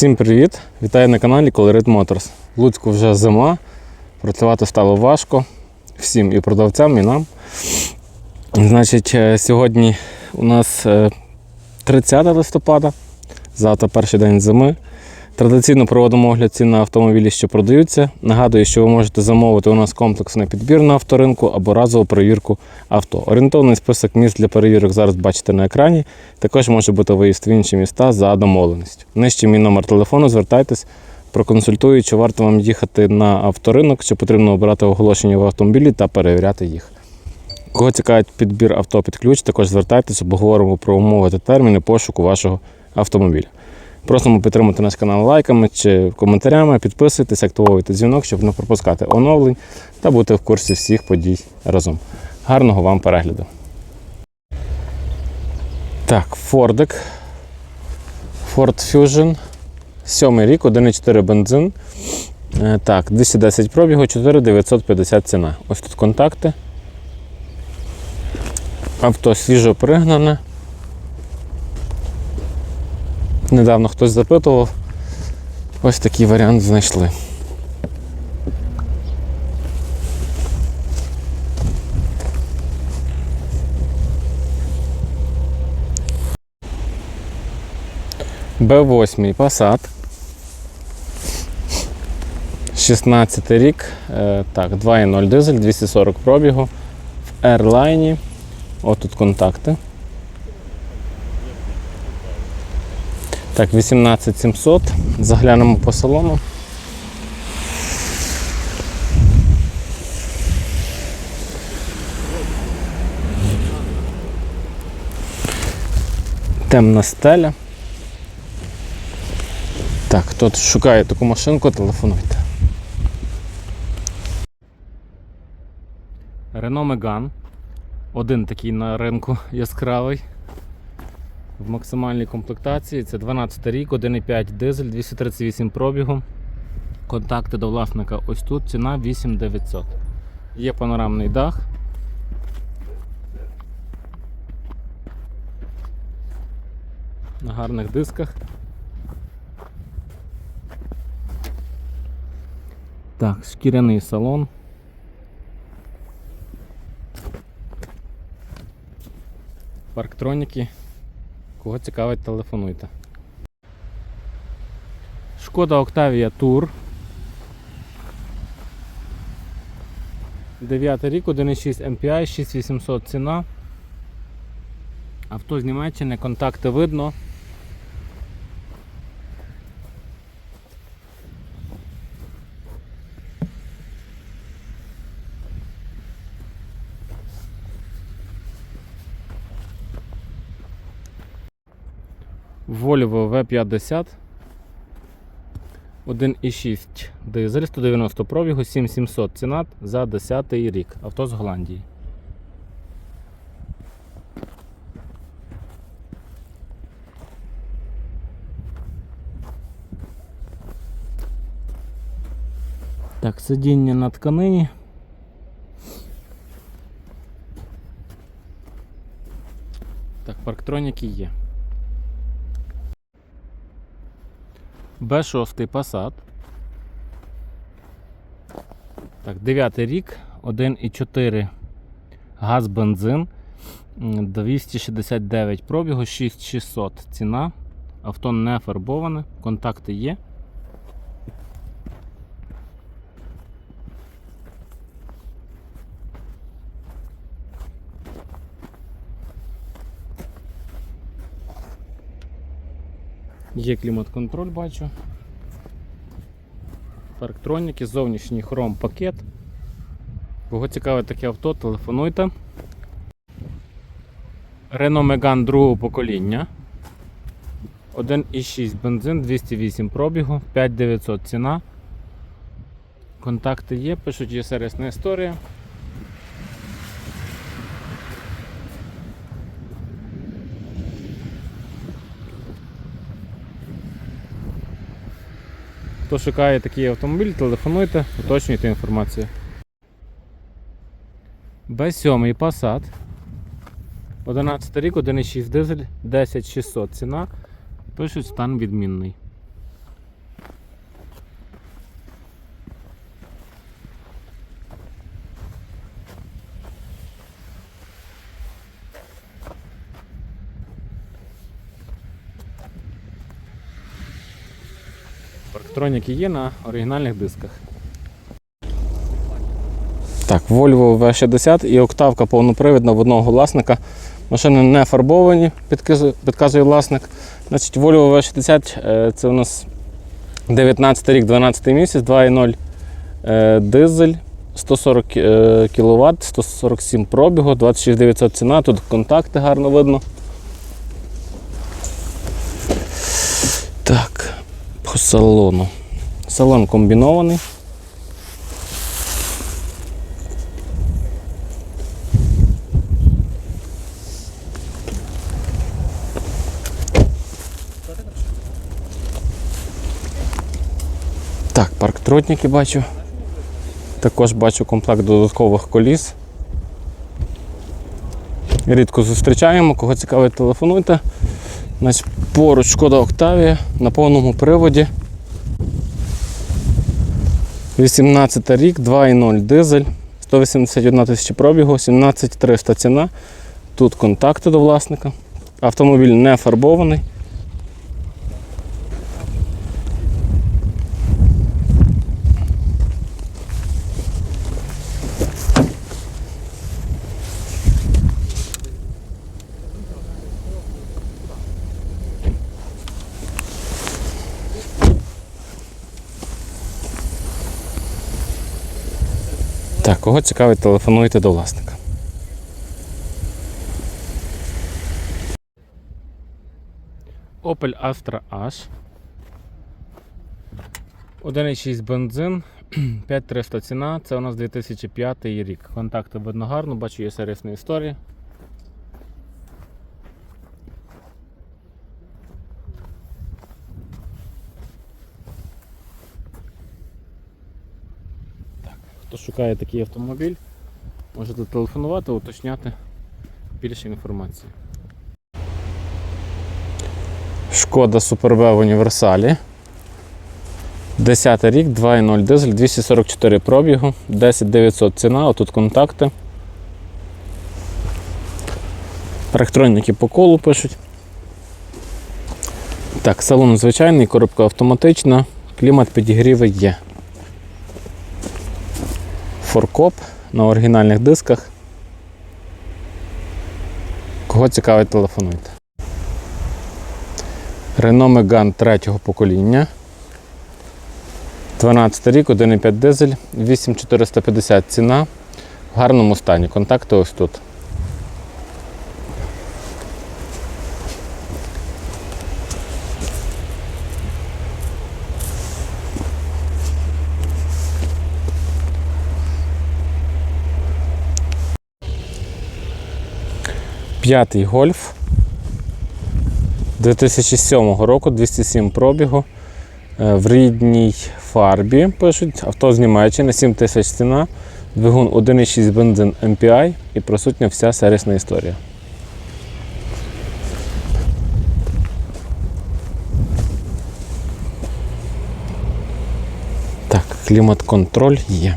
Всім привіт! Вітаю на каналі Colorit Motors. В Луцьку вже зима, працювати стало важко всім і продавцям, і нам. Значить, е, сьогодні у нас е, 30 листопада, завтра перший день зими. Традиційно проводимо огляд цін на автомобілі, що продаються. Нагадую, що ви можете замовити у нас комплексний підбір на авторинку або разову перевірку авто. Орієнтовний список міст для перевірок зараз бачите на екрані. Також може бути виїзд в інші міста за домовленістю. Нижче мій номер телефону, звертайтесь, проконсультую, чи варто вам їхати на авторинок, чи потрібно обирати оголошення в автомобілі та перевіряти їх. Кого цікавить підбір авто під ключ, також звертайтеся, обговоримо про умови та терміни пошуку вашого автомобіля. Просимо підтримати наш канал лайками чи коментарями, підписуйтесь, активовуйте дзвінок, щоб не пропускати оновлень та бути в курсі всіх подій разом. Гарного вам перегляду. Так, Фордик. Ford Fusion. Сьомий рік, 1,4 бензин. Е, Так, 210 пробігу, 4950 ціна. Ось тут контакти. Авто свіжо пригнане. Недавно хтось запитував. Ось такий варіант знайшли. Б8 Passat. 16 рік. Е, Так, 2.0 дизель, 240 пробігу. В Airline. Ось тут контакти. Так, 18700. Заглянемо по салону. Темна стеля. Так, хто шукає таку машинку, телефонуйте. Renault Megane. Один такий на ринку яскравий. В максимальній комплектації це 12 рік, 1,5 дизель, 238 пробігу. Контакти до власника ось тут, ціна 8900. Є панорамний дах. На гарних дисках. Так, шкіряний салон. Парктроніки. Кого цікавить, телефонуйте. Шкода Октавія Tour. 9 рік, 1,6 MPI, 6800 ціна. Авто з Німеччини, контакти видно. Volvo V50. 1,6 дизель, 190 пробігу, 7700 ціна за 10 рік. Авто з Голландії. Так, сидіння на тканині. Так, парктроніки є. Б6 Passat. Так, 9 рік, 1,4 газ бензин, 269 пробігу, 6600 ціна. Авто не фарбоване, контакти є. Є клімат-контроль, бачу. Парктроніки, зовнішній хром пакет. Кого цікаве таке авто, телефонуйте. Renault Megane другого покоління. 1,6 бензин, 208 пробігу, 5900 ціна. Контакти є, пишуть, є сервісна історія. Хто шукає такий автомобіль, телефонуйте, уточнюйте інформацію. Б7 Passat. 11 рік, 1,6 дизель, 10600 ціна. Пишуть стан відмінний. Парктроніки є на оригінальних дисках. Так, Volvo V60 і октавка повнопривідна в одного власника. Машини не фарбовані, підказує, власник. Значить, Volvo V60 е, це у нас 19 рік, 12 місяць, 2.0 е, дизель, 140 е, кВт, 147 пробігу, 26 900 ціна, тут контакти гарно видно. Так, по салону. Салон комбінований. Так, парктротники бачу. Також бачу комплект додаткових коліс. Рідко зустрічаємо, кого цікавить, телефонуйте. Значить, поруч шкода Октавія на повному приводі. 18 рік, 2,0 дизель, 181 тисяча пробігу, 17300 ціна. Тут контакти до власника. Автомобіль не фарбований. Так, кого цікавить, телефонуйте до власника. Opel Astra H. 1,6 бензин, 5300 ціна, це у нас 2005 рік. Контакти видно гарно, бачу, є сервісна історія. Шукає такий автомобіль, можете телефонувати, уточняти більше інформації. Шкода Суперб в універсалі. 10 рік, 2.0 дизель, 244 пробігу, 10900 ціна, отут контакти. Електроніки по колу пишуть. Так, салон звичайний, коробка автоматична, клімат підігріви є. Форкоп на оригінальних дисках. Кого цікавить, телефонуйте. Рено Меган третього покоління. 12 рік, 1,5 дизель, 8450 ціна. В гарному стані. Контакти ось тут. П'ятий гольф 2007 року, 207 пробігу. Е, В рідній фарбі пишуть. Авто з Німеччини, 7 тисяч ціна, двигун 1,6 бензин MPI і присутня вся сервісна історія. Так, клімат-контроль є.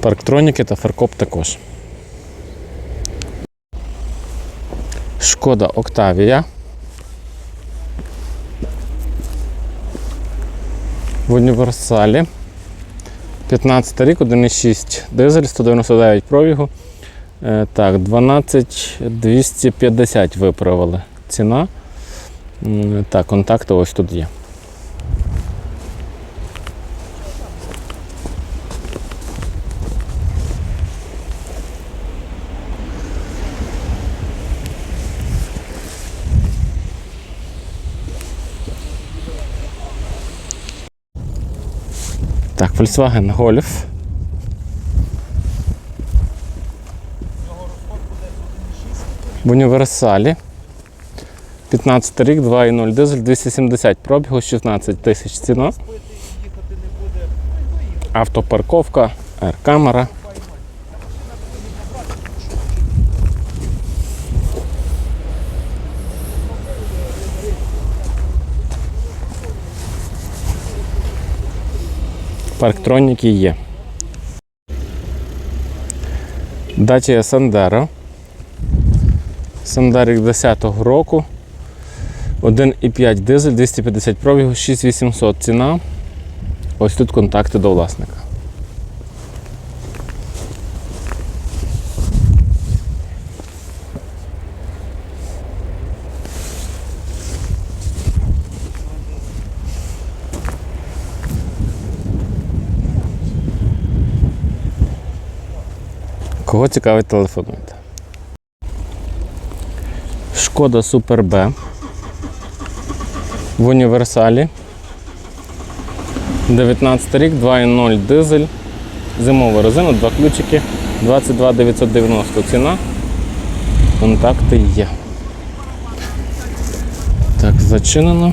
Парктроніки та фаркоп також. Шкода Октавія. В універсалі. 15 рік, 1,6 дизель, 199 пробігу. Е, Так, 12250 виправили ціна. Так, контакти ось тут є. Так, Volkswagen Golf. В універсалі. 15 рік, 2,0 дизель, 270 пробігу, 16 тисяч ціна. Автопарковка, R-камера. Парктроніки є. Dacia Сандера. Сандарик 10-го року. 1,5 дизель, 250 пробігу, 6800 ціна. Ось тут контакти до власника. Кого цікавить, телефонуйте. Шкода Супер Б в універсалі. 19 рік, 2.0 дизель, зимова резина, два ключики, 22 990 ціна. Контакти є. Так, зачинено.